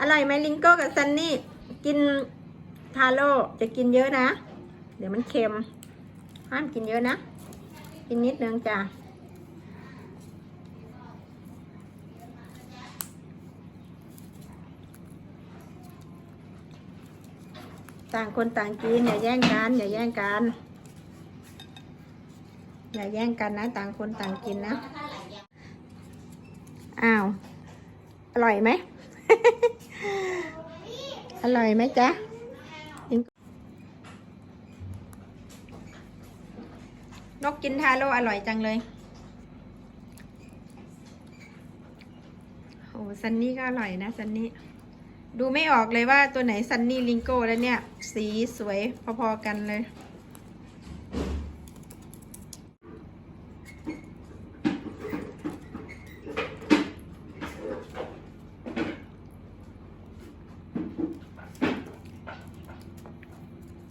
อร่อยไหมลิงโก้กับซันนี่ กินทาโร่จะกินเยอะนะ เดี๋ยวมันเค็ม ห้ามกินเยอะนะ กินนิดนึงจ้ะต่างคนต่างกินอย่าแย่งกันอย่าแย่งกันอย่าแย่งกันนะ ต่างคนต่างกินนะ อ้าว อร่อยไหม อร่อยไหมจ๊ะนกกินทาโร่อร่อยจังเลย โอ้ซันนี่ก็อร่อยนะซันนี่ ดูไม่ออกเลยว่าตัวไหนซันนี่ลิงโก้แล้วเนี่ย สีสวยพอๆกันเลย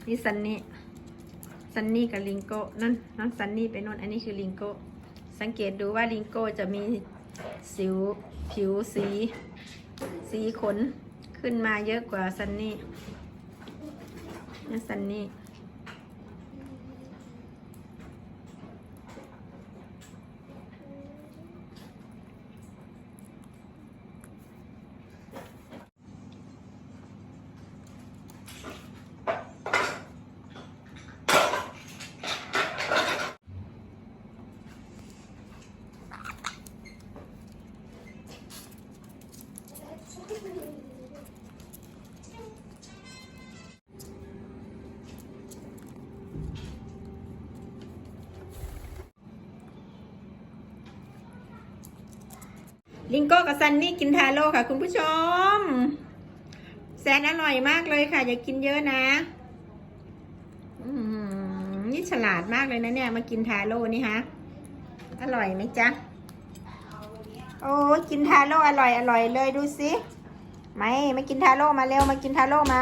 นี่ซันนี่ซันนี่กับลิงโก้นั่นนั่นซันนี่ไปโน่นอันนี้คือลิงโก้สังเกตดูว่าลิงโก้จะมีสิวผิวสี สีขนขึ้นมาเยอะกว่าซันนี่นี่ซันนี่ ลิงโก้กับซันนี่กินทาโร่ค่ะ คุณผู้ชม แสนอร่อยมากเลยค่ะ อย่ากินเยอะนะนี่ฉลาดมากเลยนะเนี่ย มากินทาโร่นี่ฮะ อร่อยไหมจ๊ะ โอ้กินทาโร่อร่อยอร่อยเลยดูสิ ไม่มากินทาโร่มาเร็วมากินทาโร่มา